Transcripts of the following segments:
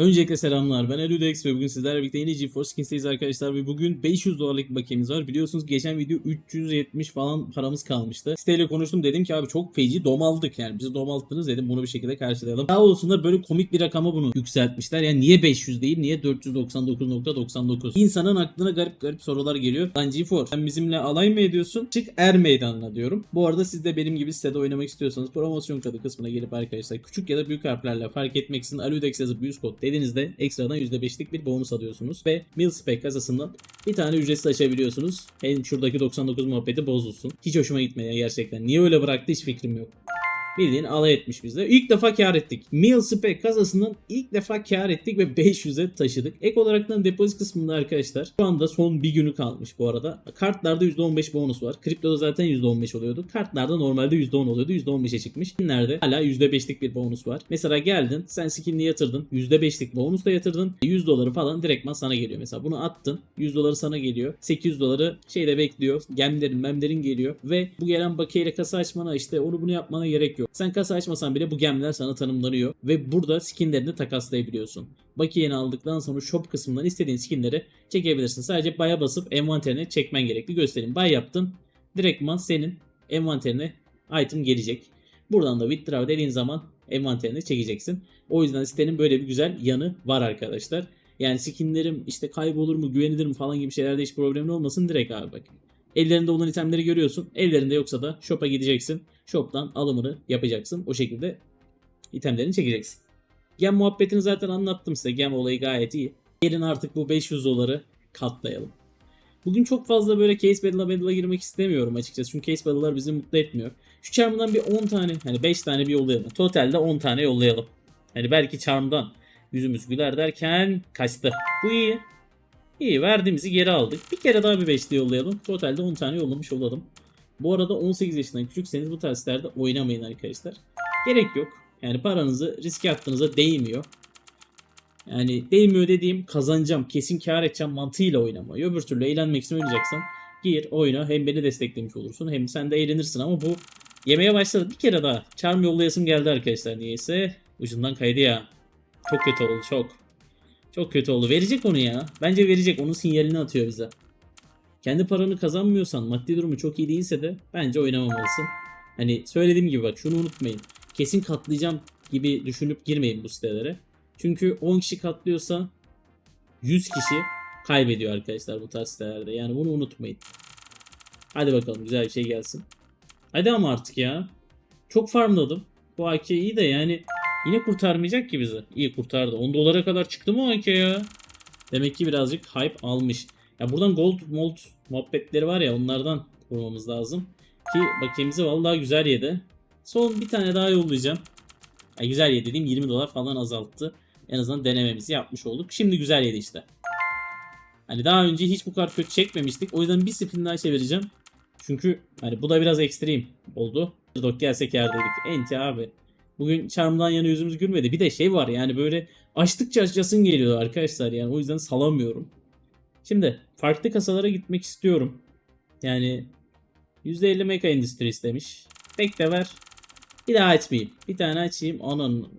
Öncelikle selamlar ben Eludex ve bugün sizlerle birlikte yeni GeForce Skins'teyiz arkadaşlar ve bugün 500 dolarlık bakiyemiz var. Biliyorsunuz geçen video 370 falan paramız kalmıştı. Siteyle konuştum dedim ki abi çok feci domaldık yani bizi domalttınız dedim bunu bir şekilde karşılayalım. Sağ olsunlar böyle komik bir rakama bunu yükseltmişler. Yani niye 500 değil niye 499.99? İnsanın aklına garip garip sorular geliyor. Lan GeForce sen bizimle alay mı ediyorsun? Çık er meydanına diyorum. Bu arada siz de benim gibi sitede oynamak istiyorsanız promosyon kodu kısmına gelip arkadaşlar küçük ya da büyük harflerle fark etmeksizin Aludex yazıp 100 kod dediğinizde ekstradan %5'lik bir bonus alıyorsunuz. Ve Milspec kasasından bir tane ücretsiz açabiliyorsunuz. Hem şuradaki 99 muhabbeti bozulsun. Hiç hoşuma gitmedi gerçekten. Niye öyle bıraktı hiç fikrim yok. Bildiğin alay etmiş bizde. İlk defa kar ettik. Milspec kasasından ilk defa kar ettik ve 500'e taşıdık. Ek olaraktan depozit kısmında arkadaşlar şu anda son bir günü kalmış bu arada. Kartlarda %15 bonus var. Kriptoda zaten %15 oluyordu. Kartlarda normalde %10 oluyordu. %15'e çıkmış. Skinlerde hala %5'lik bir bonus var. Mesela geldin sen skinini yatırdın. %5'lik bonus da yatırdın. 100 doları falan direktman sana geliyor. Mesela bunu attın. 100 doları sana geliyor. 800 doları şeyde bekliyor. Gemlerin memlerin geliyor. Ve bu gelen bakiyeyle kasa açmana işte onu bunu yapmana gerek yok. Sen kasa açmasan bile bu gemler sana tanımlanıyor. Ve burada skinlerini takaslayabiliyorsun. Bakiyeni aldıktan sonra shop kısmından istediğin skinleri çekebilirsin. Sadece baya basıp envanterine çekmen gerekli. Göstereyim. Bay yaptın. Direktman senin envanterine item gelecek. Buradan da withdraw dediğin zaman envanterine çekeceksin. O yüzden sitenin böyle bir güzel yanı var arkadaşlar. Yani skinlerim işte kaybolur mu güvenilir mi falan gibi şeylerde hiç problemin olmasın direkt abi bak. Ellerinde olan itemleri görüyorsun. Ellerinde yoksa da shop'a gideceksin. Shop'tan alımını yapacaksın. O şekilde itemlerini çekeceksin. Gem muhabbetini zaten anlattım size. Gem olayı gayet iyi. Gelin artık bu 500 doları katlayalım. Bugün çok fazla böyle case battle'a battle'a girmek istemiyorum açıkçası. Çünkü case battle'lar bizi mutlu etmiyor. Şu charm'dan bir 10 tane hani 5 tane bir yollayalım. Totalde 10 tane yollayalım. Hani belki charm'dan yüzümüz güler derken kaçtı. Bu iyi. İyi verdiğimizi geri aldık. Bir kere daha bir 5'li yollayalım. Totalde 10 tane yollamış olalım. Bu arada 18 yaşından küçükseniz bu tarz sitelerde oynamayın arkadaşlar. Gerek yok. Yani paranızı riske attığınıza değmiyor. Yani değmiyor dediğim kazanacağım, kesin kar edeceğim mantığıyla oynama. Öbür türlü eğlenmek için oynayacaksan gir oyna hem beni desteklemiş olursun hem sen de eğlenirsin ama bu yemeye başladı bir kere daha. Charm yollayasım geldi arkadaşlar niyeyse. Ucundan kaydı ya. Çok kötü oldu çok. Çok kötü oldu. Verecek onu ya. Bence verecek. Onun sinyalini atıyor bize. Kendi paranı kazanmıyorsan, maddi durumu çok iyi değilse de bence oynamamalısın. Hani söylediğim gibi bak şunu unutmayın. Kesin katlayacağım gibi düşünüp girmeyin bu sitelere. Çünkü 10 kişi katlıyorsa 100 kişi kaybediyor arkadaşlar bu tarz sitelerde. Yani bunu unutmayın. Hadi bakalım güzel bir şey gelsin. Hadi ama artık ya. Çok farmladım. Bu AK iyi de yani yine kurtarmayacak ki bizi. İyi kurtardı. 10 dolara kadar çıktı mı AK ya? Demek ki birazcık hype almış. Ya buradan gold mold muhabbetleri var ya onlardan vurmamız lazım. Ki bakiyemizi vallahi güzel yedi. Son bir tane daha yollayacağım. Ya güzel yedi dediğim 20 dolar falan azalttı. En azından denememizi yapmış olduk. Şimdi güzel yedi işte. Hani daha önce hiç bu kadar kötü çekmemiştik. O yüzden bir spin daha çevireceğim. Çünkü hani bu da biraz ekstrem oldu. Dok gelsek yerdeydik. Enti abi. Bugün Charm'dan yana yüzümüz gülmedi. Bir de şey var yani böyle açtıkça açasın geliyor arkadaşlar yani. O yüzden salamıyorum. Şimdi farklı kasalara gitmek istiyorum. Yani %50 Mecha Industries demiş. Pek de ver. Bir daha açmayayım. Bir tane açayım. Onun.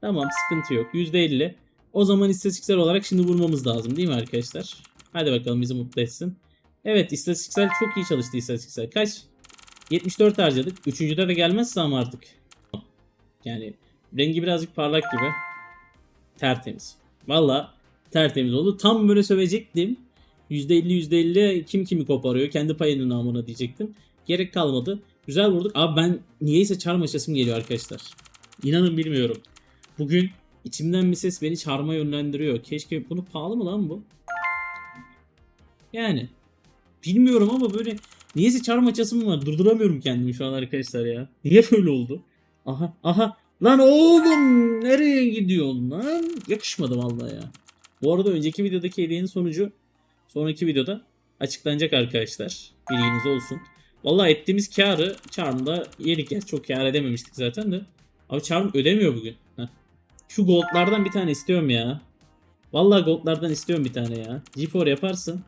Tamam sıkıntı yok. %50. O zaman istatistiksel olarak şimdi vurmamız lazım değil mi arkadaşlar? Hadi bakalım bizi mutlu etsin. Evet istatistiksel çok iyi çalıştı istatistiksel. Kaç? 74 harcadık. Üçüncüde de gelmezse ama artık. Yani rengi birazcık parlak gibi. Tertemiz. Valla tertemiz oldu. Tam böyle sövecektim. %50 %50 kim kimi koparıyor. Kendi payının namına diyecektim. Gerek kalmadı. Güzel vurduk. Abi ben niyeyse çarm açasım geliyor arkadaşlar. İnanın bilmiyorum. Bugün içimden bir ses beni çarma yönlendiriyor. Keşke bunu pahalı mı lan bu? Yani bilmiyorum ama böyle niyeyse çarm açasım var. Durduramıyorum kendimi şu an arkadaşlar ya. Niye böyle oldu? Aha aha. Lan oğlum nereye gidiyorsun lan? Yakışmadı vallahi ya. Bu arada önceki videodaki hediyenin sonucu sonraki videoda açıklanacak arkadaşlar. Bilginiz olsun. Vallahi ettiğimiz karı Charm'da yedik ya. Çok kar edememiştik zaten de. Abi Charm ödemiyor bugün. Heh. Şu goldlardan bir tane istiyorum ya. Vallahi goldlardan istiyorum bir tane ya. G4 yaparsın.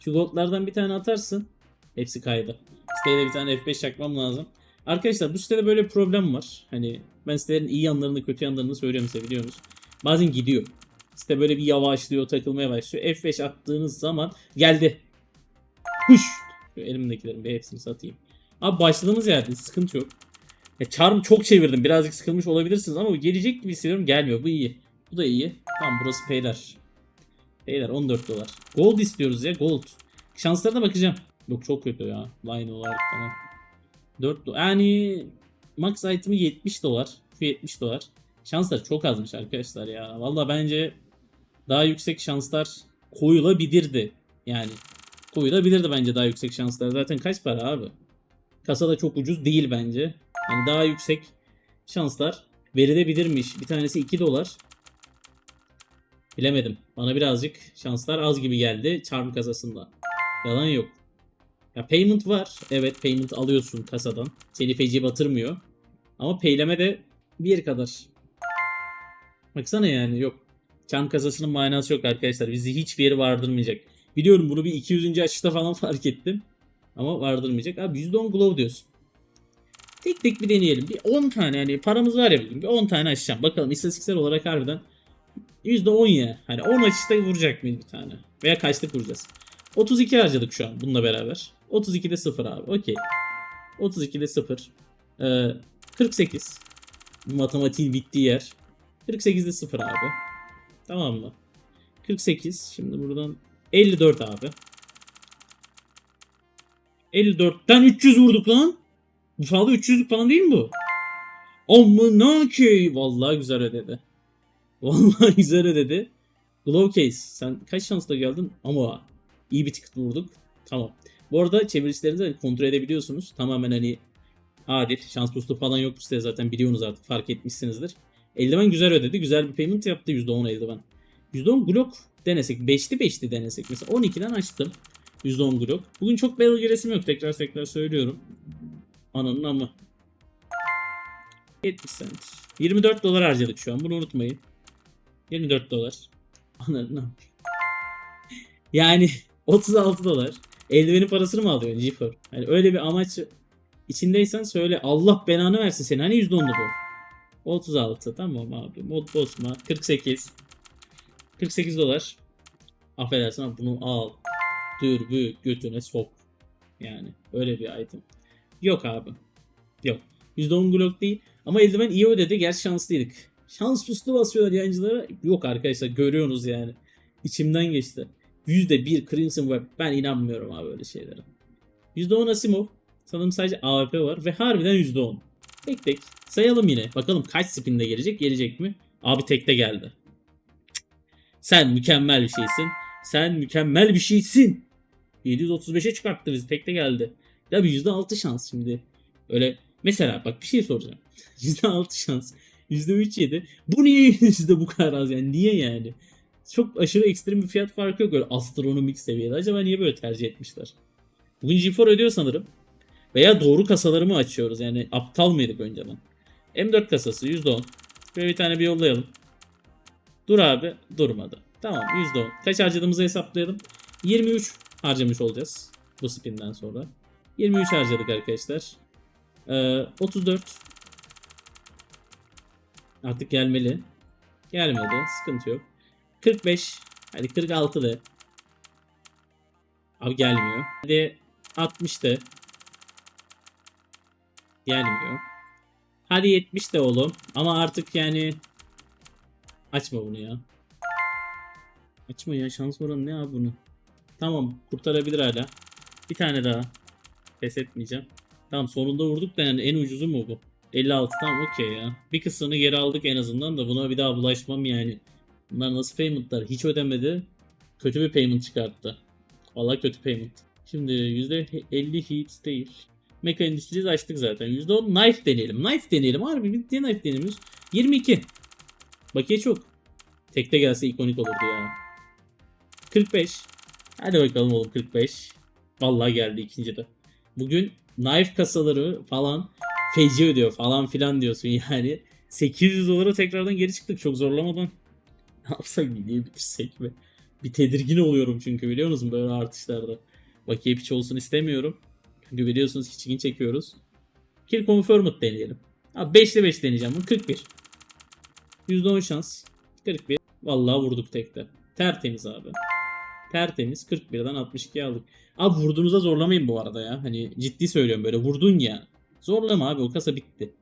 Şu goldlardan bir tane atarsın. Hepsi kaydı. Siteye de bir tane F5 çakmam lazım. Arkadaşlar bu sitede böyle bir problem var. Hani ben sitelerin iyi yanlarını kötü yanlarını söylüyorum size biliyorsunuz. Bazen gidiyor. İşte böyle bir yavaşlıyor, takılmaya başlıyor. F5 attığınız zaman geldi. Huş. Elimdekilerin bir hepsini satayım. Abi başladığımız yerde sıkıntı yok. Ya charm çok çevirdim. Birazcık sıkılmış olabilirsiniz ama gelecek gibi hissediyorum. Gelmiyor. Bu iyi. Bu da iyi. Tamam burası peyler. Peyler 14 dolar. Gold istiyoruz ya gold. Şanslarına bakacağım. Yok çok kötü ya. Line olarak falan. 4 dolar. Yani max item'i 70 dolar. Şu 70 dolar. Şanslar çok azmış arkadaşlar ya. Valla bence daha yüksek şanslar koyulabilirdi. Yani koyulabilirdi bence daha yüksek şanslar. Zaten kaç para abi? Kasa da çok ucuz değil bence. Yani daha yüksek şanslar verilebilirmiş. Bir tanesi 2 dolar. Bilemedim. Bana birazcık şanslar az gibi geldi charm kasasında. Yalan yok. Ya payment var. Evet payment alıyorsun kasadan. Seni feci batırmıyor. Ama payleme de bir kadar. Baksana yani yok. Charm kasasının manası yok arkadaşlar. Bizi hiçbir yere vardırmayacak. Biliyorum bunu bir 200. açışta falan fark ettim. Ama vardırmayacak. Abi %10 glow diyorsun. Tek tek bir deneyelim. Bir 10 tane yani paramız var ya bugün. Bir 10 tane açacağım. Bakalım istatistiksel olarak harbiden %10 ya. Hani 10 açışta vuracak mıyız bir tane? Veya kaçlık vuracağız? 32 harcadık şu an bununla beraber. 32'de 0 abi. Okey. 32'de 0. Ee, 48. Matematiğin bittiği yer. 48'de 0 abi. Tamam mı? 48. Şimdi buradan 54 abi. 54'ten 300 vurduk lan. Bu fazla 300'lük falan değil mi bu? Amına ki. Vallahi güzel ödedi. Vallahi güzel ödedi. Glow Case. Sen kaç şansla geldin? Ama iyi bir ticket vurduk. Tamam. Bu arada çevirişlerinizi de kontrol edebiliyorsunuz. Tamamen hani adil. Şans boost'u falan yok size zaten biliyorsunuz artık. Fark etmişsinizdir. Eldiven güzel ödedi. Güzel bir payment yaptı %10 eldiven. %10 Glock denesek. 5'li 5'li denesek. Mesela 12'den açtım. %10 Glock. Bugün çok battle giresim yok. Tekrar tekrar söylüyorum. Ananın ama. 70 cent. 24 dolar harcadık şu an. Bunu unutmayın. 24 dolar. Ananın ama. Yani 36 dolar. Eldivenin parasını mı alıyorsun G4? Yani öyle bir amaç içindeysen söyle Allah belanı versin seni. Hani %10'du bu? 36 tamam abi. Mod bozma. 48. 48 dolar. Affedersin ama bunu al. Dürbü götüne sok. Yani öyle bir item. Yok abi. Yok. %10 Glock değil. Ama eldiven iyi ödedi. Gerçi şanslıydık. Şans puslu basıyorlar yancılara. Yok arkadaşlar görüyorsunuz yani. İçimden geçti. %1 Crimson Web. Ben inanmıyorum abi öyle şeylere. %10 Asimov. Sanırım sadece AWP var ve harbiden %10. Tek tek sayalım yine. Bakalım kaç spinde gelecek gelecek mi? Abi tekte geldi. Sen mükemmel bir şeysin. Sen mükemmel bir şeysin. 735'e çıkarttı bizi. Tekte geldi. Ya bir %6 şans şimdi. Öyle mesela bak bir şey soracağım. %6 şans. %3 yedi. Bu niye yüzde bu kadar az yani? Niye yani? Çok aşırı ekstrem bir fiyat farkı yok öyle astronomik seviyede. Acaba niye böyle tercih etmişler? Bugün G4 ödüyor sanırım. Veya doğru kasaları mı açıyoruz? Yani aptal mıydık önceden? M4 kasası %10. Şöyle bir tane bir yollayalım. Dur abi. Durmadı. Tamam %10. Kaç harcadığımızı hesaplayalım. 23 harcamış olacağız. Bu spinden sonra. 23 harcadık arkadaşlar. Ee, 34. Artık gelmeli. Gelmedi. Sıkıntı yok. 45. Hadi 46 de. Abi gelmiyor. Hadi 60 de. Gelmiyor. Hadi 70 de oğlum. Ama artık yani açma bunu ya. Açma ya şans oranı ne abi bunu. Tamam kurtarabilir hala. Bir tane daha. Pes etmeyeceğim. Tamam sonunda vurduk da yani en ucuzu mu bu? 56 tamam okey ya. Bir kısmını geri aldık en azından da buna bir daha bulaşmam yani. Bunlar nasıl paymentlar? Hiç ödemedi. Kötü bir payment çıkarttı. Vallahi kötü payment. Şimdi %50 hits değil. Mecha Industries açtık zaten. %10 knife deneyelim. Knife deneyelim. Harbi bir knife denemiyoruz. 22. Bakiye çok. Tekte gelse ikonik olurdu ya. 45. Hadi bakalım oğlum 45. Vallahi geldi ikinci de. Bugün knife kasaları falan feci ödüyor falan filan diyorsun yani. 800 dolara tekrardan geri çıktık çok zorlamadan. Ne yapsak videoyu bitirsek mi? Bir tedirgin oluyorum çünkü biliyor musunuz böyle artışlarda. Bakiye piç olsun istemiyorum. Çünkü biliyorsunuz ki çekin çekiyoruz. Kill confirmed deneyelim. Abi 5'le 5 deneyeceğim bunu 41. %10 şans. 41. Vallahi vurduk tekte. Tertemiz abi. Tertemiz 41'den 62 aldık. Abi vurduğunuzda zorlamayın bu arada ya. Hani ciddi söylüyorum böyle vurdun ya. Zorlama abi o kasa bitti.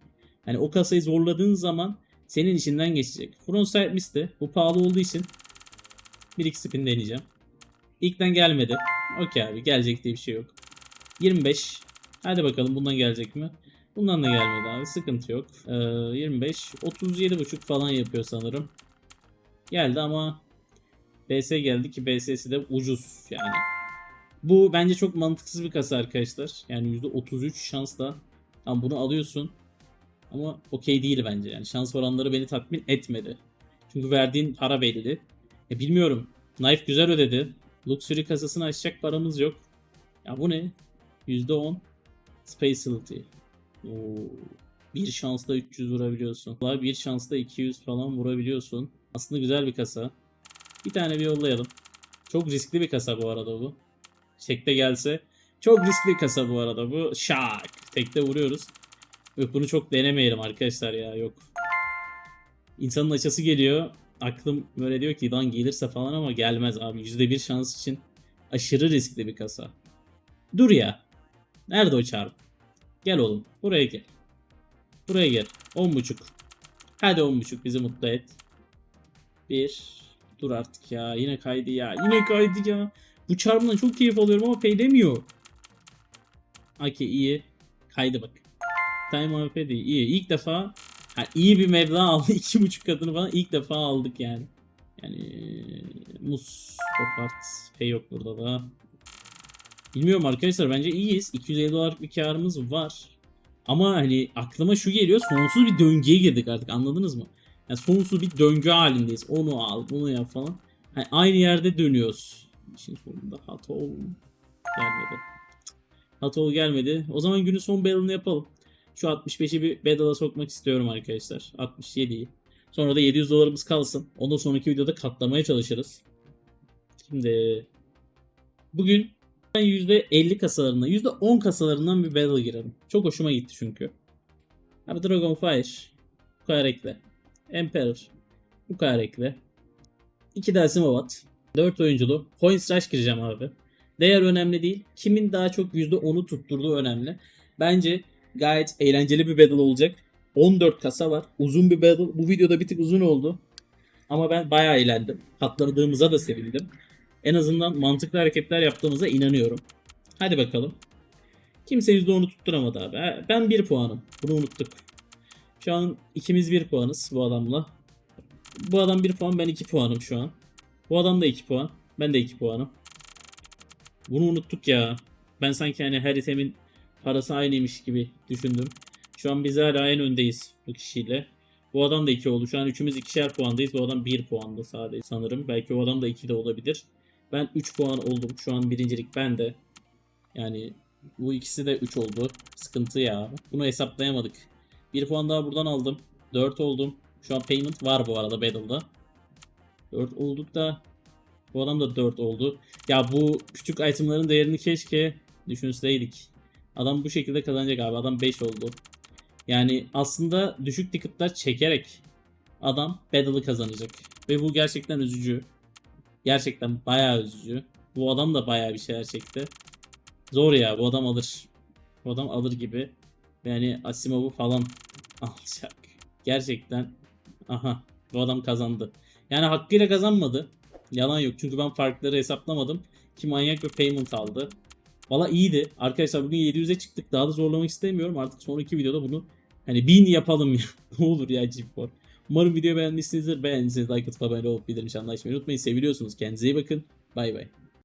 Hani o kasayı zorladığın zaman senin içinden geçecek. Frontside misti. Bu pahalı olduğu için bir iki spin deneyeceğim. İlkten gelmedi. Okey abi gelecek diye bir şey yok. 25. Hadi bakalım bundan gelecek mi? Bundan da gelmedi abi. Sıkıntı yok. Ee, 25. 37.5 falan yapıyor sanırım. Geldi ama BS geldi ki BS'si de ucuz yani. Bu bence çok mantıksız bir kasa arkadaşlar. Yani %33 şansla tam bunu alıyorsun. Ama okey değil bence. Yani şans oranları beni tatmin etmedi. Çünkü verdiğin para belli. E bilmiyorum. Knife güzel ödedi. Luxury kasasını açacak paramız yok. Ya bu ne? %10 Specialty. Oo. Bir şansla 300 vurabiliyorsun. Vallahi Bir şansla 200 falan vurabiliyorsun. Aslında güzel bir kasa. Bir tane bir yollayalım. Çok riskli bir kasa bu arada bu. Tekte gelse. Çok riskli kasa bu arada bu. Şak. Tekte vuruyoruz. Yok bunu çok denemeyelim arkadaşlar ya yok. İnsanın açısı geliyor. Aklım böyle diyor ki lan gelirse falan ama gelmez abi. %1 şans için aşırı riskli bir kasa. Dur ya. Nerede o çarp? Gel oğlum. Buraya gel. Buraya gel. 10.5. Hadi 10.5 bizi mutlu et. Bir. Dur artık ya. Yine kaydı ya. Yine kaydı ya. Bu çarpımdan çok keyif alıyorum ama peylemiyor. Okey iyi. Kaydı bak. Time AWP değil. İyi. İlk defa ha, iyi bir meblağ aldı. 2.5 katını falan ilk defa aldık yani. Yani mus kopart. Pay yok burada da. Bilmiyorum arkadaşlar bence iyiyiz. 250 dolar bir karımız var. Ama hani aklıma şu geliyor sonsuz bir döngüye girdik artık anladınız mı? Yani sonsuz bir döngü halindeyiz. Onu al bunu yap falan. Hani aynı yerde dönüyoruz. İşin sonunda hata gelmedi. Hata gelmedi. O zaman günün son battle'ını yapalım. Şu 65'i bir battle'a sokmak istiyorum arkadaşlar. 67'yi. Sonra da 700 dolarımız kalsın. Ondan sonraki videoda katlamaya çalışırız. Şimdi bugün ben %50 kasalarından, %10 kasalarından bir battle girelim. Çok hoşuma gitti çünkü. Abi Dragonfire. Bu kadar ekle. Emperor. Bu kadar ekle. 2 de Asimovat. 4 oyunculu. Coins Rush gireceğim abi. Değer önemli değil. Kimin daha çok %10'u tutturduğu önemli. Bence gayet eğlenceli bir battle olacak. 14 kasa var. Uzun bir battle. Bu videoda bir tık uzun oldu. Ama ben bayağı eğlendim. Katladığımıza da sevindim. En azından mantıklı hareketler yaptığımıza inanıyorum. Hadi bakalım. Kimse %10'u tutturamadı abi. Ben 1 puanım. Bunu unuttuk. Şu an ikimiz 1 puanız bu adamla. Bu adam 1 puan ben 2 puanım şu an. Bu adam da 2 puan. Ben de 2 puanım. Bunu unuttuk ya. Ben sanki hani her itemin parası aynıymış gibi düşündüm. Şu an biz hala en öndeyiz bu kişiyle. Bu adam da 2 oldu. Şu an üçümüz ikişer puandayız. Bu adam 1 puanda sadece sanırım. Belki o adam da 2 de olabilir. Ben 3 puan oldum. Şu an birincilik bende. Yani bu ikisi de 3 oldu. Sıkıntı ya. Bunu hesaplayamadık. 1 puan daha buradan aldım. 4 oldum. Şu an payment var bu arada Battle'da. 4 olduk da bu adam da 4 oldu. Ya bu küçük itemların değerini keşke düşünseydik. Adam bu şekilde kazanacak abi. Adam 5 oldu. Yani aslında düşük ticket'lar çekerek adam Battle'ı kazanacak. Ve bu gerçekten üzücü. Gerçekten bayağı üzücü. Bu adam da bayağı bir şeyler çekti. Zor ya bu adam alır. Bu adam alır gibi. Yani Asimov'u falan alacak. Gerçekten aha bu adam kazandı. Yani hakkıyla kazanmadı. Yalan yok çünkü ben farkları hesaplamadım. Ki manyak bir payment aldı. Valla iyiydi. Arkadaşlar bugün 700'e çıktık. Daha da zorlamak istemiyorum. Artık sonraki videoda bunu hani 1000 yapalım ya. ne olur ya G4. Umarım videoyu beğenmişsinizdir. Beğendiyseniz like atıp abone olup bildirim çanını açmayı unutmayın. Seviliyorsunuz. Kendinize iyi bakın. Bay bay.